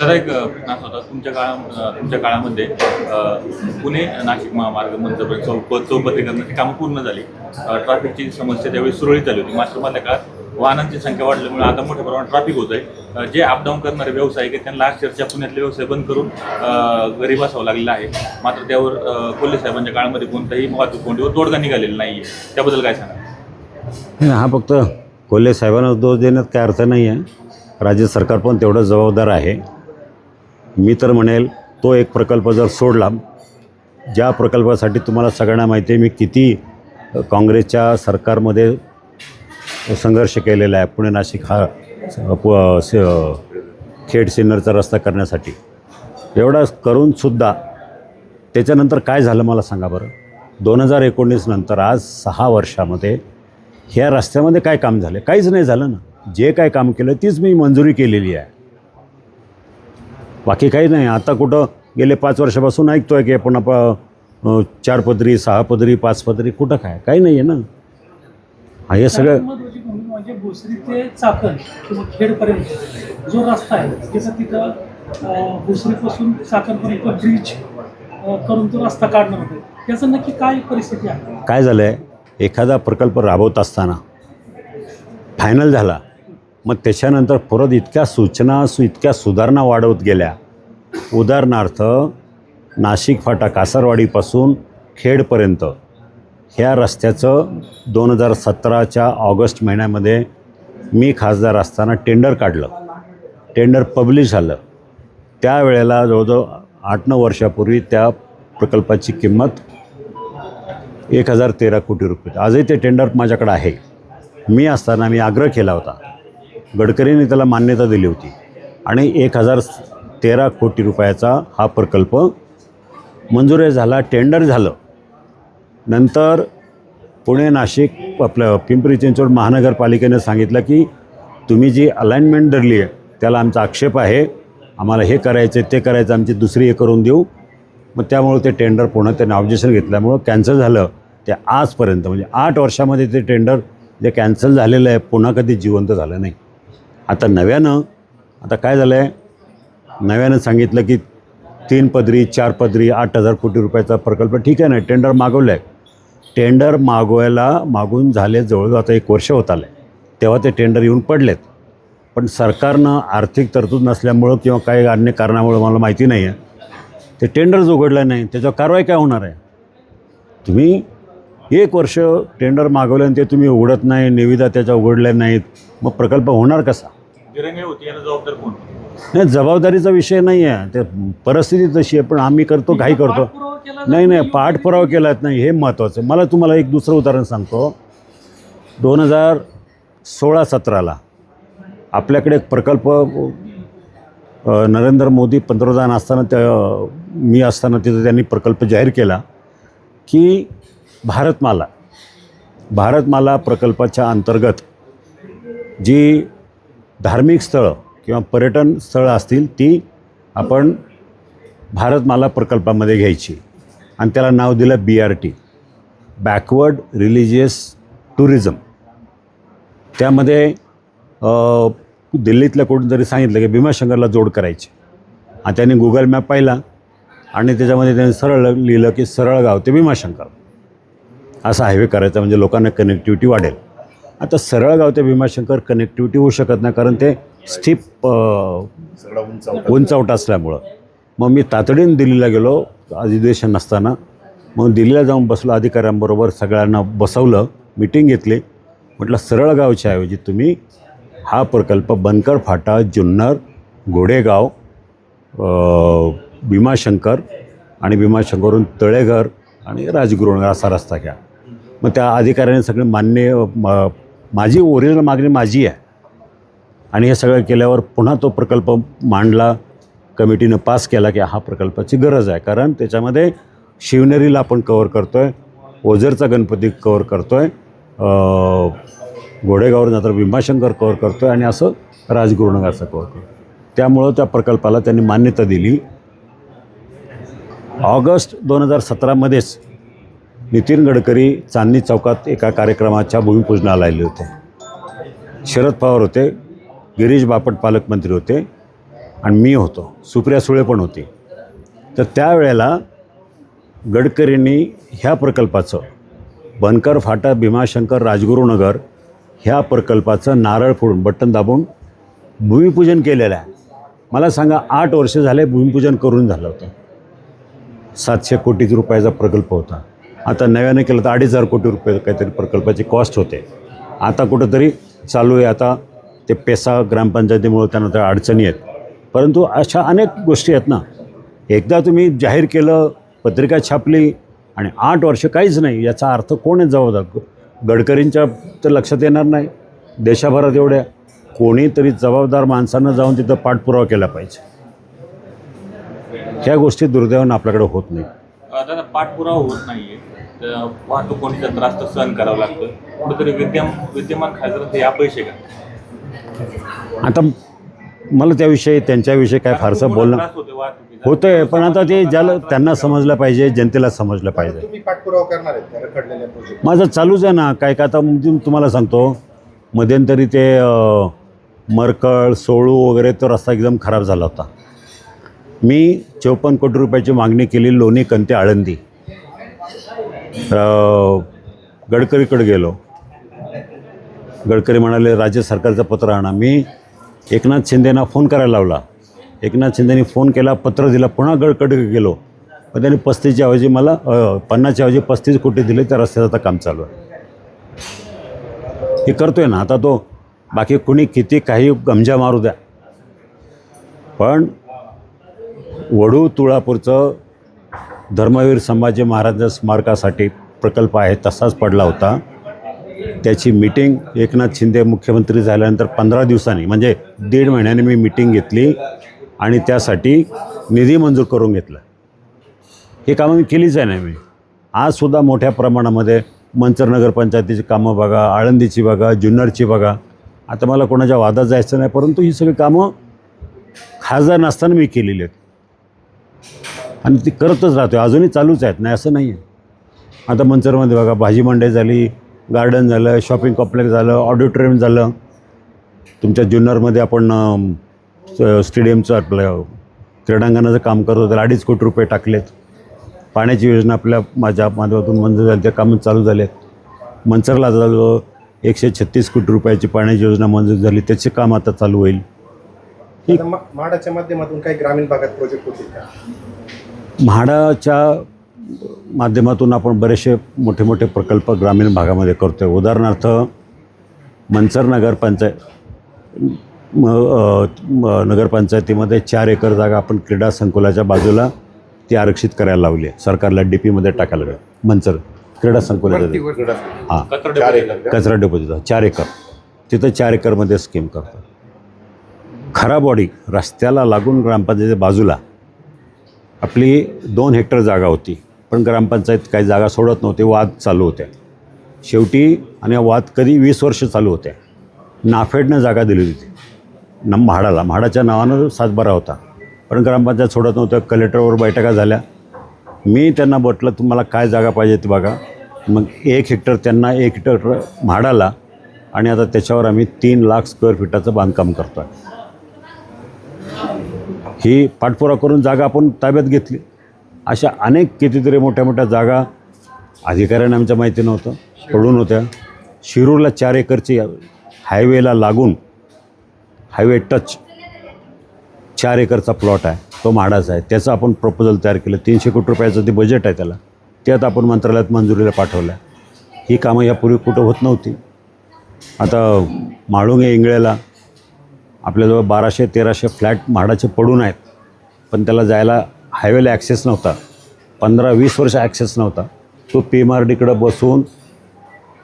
तर एक प्रश्न असा होता. तुमच्या काळा तुमच्या काळामध्ये पुणे नाशिक महामार्ग मंत्रपर्यंत चौप चौपदरीकरणाची कामं पूर्ण झाली. ट्रॅफिकची समस्या त्यावेळी सुरळीत झाली होती. मात्र मधल्या काळात वाहनांची संख्या वाढल्यामुळे आता मोठ्या प्रमाणात ट्रॅफिक होत आहे. जे अपडाऊन करणारे व्यवसायिक आहेत त्यांना अक्षरशः पुण्यातले व्यवसाय बंद करून गरीब असावं लागलेला आहे. मात्र त्यावर अ, कोल्हे साहेबांच्या काळामध्ये कोणताही वाहतूक कोंडीवर तोडगा निघालेला नाही आहे त्याबद्दल काय सांगा हा फक्त कोल्हे साहेबांना दोष देण्यात काय अर्थ नाही आहे राज्य सरकार पण तेवढं जबाबदार आहे. मी तर म्हणेल तो एक प्रकल्प जर सोडला ज्या प्रकल्पासाठी तुम्हाला सगळ्यांना माहिती आहे मी किती काँग्रेसच्या सरकारमध्ये संघर्ष केलेला आहे पुणे नाशिक हा प- स- खेड सिन्नरचा रस्ता करण्यासाठी. एवढा करूनसुद्धा त्याच्यानंतर काय झालं मला सांगा बरं? दोन हजार एकोणीस नंतर आज सहा वर्षामध्ये ह्या रस्त्यामध्ये काय काम झालं? काहीच नाही झालं ना. जे काय काम केलं तीच मी मंजुरी केलेली आहे. बाकी काही नाही. आता कुठं गेले पाच वर्षापासून ऐकतो आहे की आपण आप चार पदरी सहा पदरी पाच पदरी कुठं काय? काही नाही आहे ना. हा हे सगळं म्हणजे भोसरी ते चाकण किंवा खेडपर्यंत. जो रस्ता आहे त्याचा तिथं भोसरीपासून चाकणपर्यंत ब्रिज करून तो रस्ता काढणार होते. त्याचं नक्की काय परिस्थिती आहे? काय झालं आहे एखादा प्रकल्प राबवत असताना फायनल झाला. मग त्याच्यानंतर परत इतक्या सूचना सु इतक्या सुधारणा वाढवत गेल्या. उदाहरणार्थ नाशिक फाटा कासारवाडीपासून खेडपर्यंत. ह्या रस्त्याचं दोन हजार सतराच्या ऑगस्ट महिन्यामध्ये मी खासदार असताना टेंडर काढलं. टेंडर पब्लिश झालं. त्यावेळेला जवळजवळ आठ नऊ वर्षापूर्वी त्या प्रकल्पाची किंमत एक हजार तेरा कोटी रुपये आजही ते टेंडर माझ्याकडे आहे. मी असताना मी आग्रह केला होता. गडकरींनी त्याला मान्यता दिली होती. आणि एक हजार तेरा कोटी रुपयाचा हा प्रकल्प मंजूर झाला टेंडर झालं. नंतर पुणे नाशिक आपलं पिंपरी चिंचवड महानगरपालिकेनं सांगितलं की तुम्ही जी अलाइनमेंट धरली आहे त्याला आमचा आक्षेप आहे. आम्हाला हे करायचं ते करायचं आमची दुसरी हे करून देऊ. मग त्यामुळं ते टेंडर पुन्हा त्यांनी ऑब्जेक्शन घेतल्यामुळं कॅन्सल झालं. ते आजपर्यंत म्हणजे आठ वर्षामध्ये ते टेंडर जे कॅन्सल झालेलं आहे पुन्हा कधी जिवंत झालं नाही. आता नव्यानं आता काय झालं आहे नव्यानं सांगितलं की तीन पदरी चार पदरी आठ हजार कोटी रुपयाचा प्रकल्प ठीक आहे ना? टेंडर मागवलं आहे टेंडर मागवायला मागून झाले जवळजवळ आता एक वर्ष होत आलं आहे तेव्हा ते टेंडर येऊन पडलेत. पण सरकारनं आर्थिक तरतूद नसल्यामुळं किंवा काही अन्य कारणामुळं मला माहिती नाही आहे ते टेंडरच उघडलं नाही त्याच्यावर कारवाई काय होणार आहे? तुम्ही एक वर्ष टेंडर मागवलं आणि ते तुम्ही उघडत नाही निविदा त्याच्या उघडल्या नाहीत. मग प्रकल्प होणार कसा? दिरंगाई होती याला जबाबदार कोण? नाही जबाबदारीचा विषय नाही आहे. ते परिस्थिती तशी आहे पण आम्ही करतो काही करतो. पाठपुरावा केला नाही जातो नाही? पाठपुरावा केलाच नाही हे महत्त्वाचं आहे. मला तुम्हाला एक दुसरं उदाहरण सांगतो. दोन हजार सोळा सतराला आपल्याकडे एक प्रकल्प अ, नरेंद्र मोदी पंतप्रधान असताना त्या मी असताना तिथं त्यांनी प्रकल्प जाहीर केला की भारतमाला भारतमाला प्रकल्पाच्या अंतर्गत जी धार्मिक स्थळं किंवा पर्यटन स्थळं असतील ती आपण भारतमाला प्रकल्पामध्ये घ्यायची. आणि त्याला नाव दिलं B R T backward religious tourism त्यामध्ये दिल्लीतल्या कोणी तरी सांगितलं की भीमाशंकरला जोड करायची. आणि त्यांनी गुगल मॅप पाहिला आणि त्याच्यामध्ये त्यांनी सरळ लिहिलं की सरळ गाव ते भीमाशंकर. असा हायवे करायचा म्हणजे लोकांना कनेक्टिव्हिटी वाढेल. आता सरळगाव ते भीमाशंकर कनेक्टिव्हिटी होऊ शकत नाही कारण ते स्थिप उंचावट असल्यामुळं. मग मी तातडीनं दिल्लीला गेलो अधिवेशन नसताना. मग दिल्लीला जाऊन बसलो अधिकाऱ्यांबरोबर सगळ्यांना बसवलं मिटिंग घेतली. म्हटलं सरळगावच्या ऐवजी तुम्ही हा प्रकल्प बनकर फाटा जुन्नर घोडेगाव भीमाशंकर आणि भीमाशंकरून तळेघर आणि राजगुरुनगर असा रस्ता घ्या. मग त्या अधिकाऱ्याने सगळे मान्य म- माझी ओरिजिनल मागणी माझी आहे. आणि हे सगळं केल्यावर पुन्हा तो प्रकल्प मांडला कमिटीनं पास केला की हा प्रकल्पाची गरज आहे. कारण त्याच्यामध्ये शिवनेरीला आपण कवर करतो आहे ओझरचा गणपती कवर करतो आहे घोडेगावर नंतर भीमाशंकर कवर करतो आहे आणि असं राजगुरुनगरचं कवर करतो त्यामुळं त्या प्रकल्पाला त्यांनी मान्यता दिली. ऑगस्ट दोन हजार सतरामध्येच नितीन गडकरी चांदणी चौकात एका कार्यक्रमाच्या भूमिपूजनाला आले होते. शरद पवार होते गिरीश बापट पालकमंत्री होते आणि मी होतो. सुप्रिया सुळे पण होती. तर त्यावेळेला गडकरींनी ह्या प्रकल्पाचं बनकर फाटा भीमाशंकर राजगुरुनगर ह्या प्रकल्पाचं नारळ फोडून बटन दाबून भूमिपूजन केलेलं आहे. मला सांगा आठ वर्ष झाले भूमिपूजन करून झालं होतं. सातशे कोटी रुपयाचा प्रकल्प होता. आता नव्याने केलं तर अडीच हजार कोटी रुपये काहीतरी प्रकल्पाची कॉस्ट होते. आता कुठंतरी चालू आहे. आता ते पेसा ग्रामपंचायतीमुळं त्यांना त्या अडचणी आहेत. परंतु अशा अनेक गोष्टी आहेत ना. एकदा तुम्ही जाहीर केलं पत्रिका छापली आणि आठ वर्ष काहीच नाही याचा अर्थ कोण आहे जबाबदार? गडकरींच्या तर लक्षात येणार नाही. देशाभरात एवढ्या कोणीतरी जबाबदार माणसांना जाऊन तिथं पाठपुरावा केला पाहिजे. ह्या गोष्टी दुर्दैवानं आपल्याकडे होत नाही. पाठपुरावा होत नाही आहे वाहतूक कोणीचा त्रास तर सहन करावा लागतो. कुठेतरी विद्यम विद्यमान खासदार हे अपयश आहे का? आता मला त्याविषयी त्यांच्याविषयी काय फारसं बोलणं त्रास होतो वाहतुकीचा. होतंय पण आता ते ज्याला त्यांना समजलं पाहिजे जनतेला समजलं पाहिजे. तुम्ही पाठपुरावा करणार आहेत त्या रखडलेल्या प्रोजेक्ट माझं चालूच आहे ना काय काय आता तुम्हाला सांगतो. मध्यंतरी ते अ, मरकळ सोळू वगैरे तो रस्ता एकदम खराब झाला होता. मी चौपन्न कोटी रुपयाची मागणी केली लोणी कंते आळंदी. गडकरीकडे गेलो. गडकरी म्हणाले राज्य सरकारचं पत्र आणा. मी एकनाथ शिंदेना फोन करायला लावला. एकनाथ शिंदेनी फोन केला पत्र दिला पुन्हा गडकडे गेलो. पण त्यांनी पस्तीसच्या ऐवजी मला पन्नासच्या ऐवजी पस्तीस कोटी दिले त्या रस्त्याचं आता काम चालू आहे. हे करतोय ना आता तो बाकी कुणी किती काही गमजा मारू द्या. पण वडू तुळापूरचं धर्मवीर संभाजी महाराज स्मारकासाठी प्रकल्प आहे तसाच पडला होता. त्याची मीटिंग एकनाथ शिंदे मुख्यमंत्री झाल्यानंतर पंधरा दिवसांनी म्हणजे दीड महिन्याने मी मीटिंग घेतली आणि त्यासाठी निधी मंजूर करून घेतला. ही कामं मी केलीच आहे नाही मी. आजसुद्धा मोठ्या प्रमाणामध्ये मंचर नगरपंचायतीची कामं बघा आळंदीची बघा जुन्नरची बघा. आता मला कोणाच्या वादात जायचं नाही परंतु ही सगळी कामं खासदार नसताना मी केलेली आहेत. आणि ती करतच राहतो अजूनही चालूच आहेत. नाही असं नाही आहे आता मंचरमध्ये बघा भाजी मंडई झाली गार्डन झालं शॉपिंग कॉम्प्लेक्स झालं ऑडिटोरियम झालं. तुमच्या जुन्नरमध्ये आपण स्टेडियमचं आपलं क्रीडांगणाचं काम करतो त्याला अडीच कोटी रुपये टाकलेत. पाण्याची योजना आपल्या माझ्या माध्यमातून मंजूर झाली. त्या कामं चालू झालेत. मंचरला झालं एकशे छत्तीस कोटी रुपयाची पाण्याची योजना मंजूर झाली. त्याचे काम आता चालू होईल. आता मा- म्हाडाच्या माध्यमातून काही ग्रामीण भागात प्रोजेक्ट होतील का? म्हाडाच्या माध्यमातून आपण बरेचसे मोठे मोठे प्रकल्प ग्रामीण भागामध्ये करतो आहे उदाहरणार्थ मंचर नगरपंचायत म अ, म- नगरपंचायतीमध्ये चार एकर जागा आपण क्रीडा संकुलाच्या बाजूला ती आरक्षित करायला लावली आहे. सरकारला डी पीमध्ये टाकायला लागलं. मंचर क्रीडा संकुलाच्या हां कचरा चार डेपो एकर का? कचरा डेपोजिट चार एकर. तिथं चार एकरमध्ये स्कीम करतो खराबवाडी रस्त्याला लागून ग्रामपंचायतीच्या बाजूला आपली दोन हेक्टर जागा होती पण ग्रामपंचायत काही जागा सोडत नव्हती वाद चालू होते शेवटी आणि वाद कधी वीस वर्ष चालू होते नाफेडनं जागा दिली होती. न म्हाडाला म्हाडाच्या नावानं सातबारा होता. पण ग्रामपंचायत सोडत नव्हतं कलेक्टरवर बैठका झाल्या. मी त्यांना म्हटलं तुम्हाला काय जागा पाहिजे ती बघा. मग एक हेक्टर त्यांना एक हेक्टर म्हाडाला आणि आता त्याच्यावर आम्ही तीन लाख स्क्वेअर फीटाचं बांधकाम करतो आहे ही पाठपुरा करून जागा आपण ताब्यात घेतली. अशा अनेक कितीतरी मोठ्या मोठ्या जागा अधिकाऱ्यांना आमच्या माहिती नव्हतं पडून होत्या. शिरूरला चार एकरची हायवेला लागून हायवे टच चार एकरचा प्लॉट आहे तो म्हाडाचा आहे. त्याचं आपण प्रपोजल तयार केलं. तीनशे कोटी रुपयाचं ते बजेट आहे त्याला ते आता आपण मंत्रालयात मंजुरीला पाठवलं आहे ही कामं यापूर्वी कुठं होत नव्हती. आता म्हाळुंगे इंगळ्याला आपल्याजवळ बाराशे तेराशे फ्लॅट म्हाडाचे पडून आहेत. पण त्याला जायला हायवेला ॲक्सेस नव्हता. पंधरा वीस वर्ष ॲक्सेस नव्हता. तो पी एम आर डीकडं बसून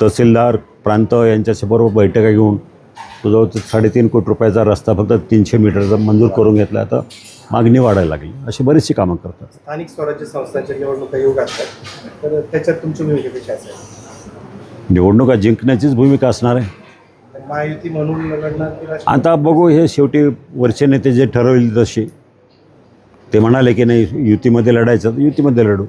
तहसीलदार प्रांत यांच्याशी बरोबर बैठका घेऊन तो जवळ साडेतीन कोटी रुपयाचा रस्ता फक्त तीनशे मीटरचा मंजूर करून घेतला आता मागणी वाढायला लागली. अशी बरीचशी कामं करतात. स्थानिक स्वराज्य संस्थांच्या निवडणुका येऊ घाततात तर त्याच्यात तुमची भूमिका कशी असेल? निवडणुका जिंकण्याचीच भूमिका असणार आहे. महायुती म्हणून लढणार की आता बघू हे शेवटी वरचे नेते जे ठरवले तसे. ते म्हणाले की नाही युतीमध्ये लढायचं तर युतीमध्ये लढू.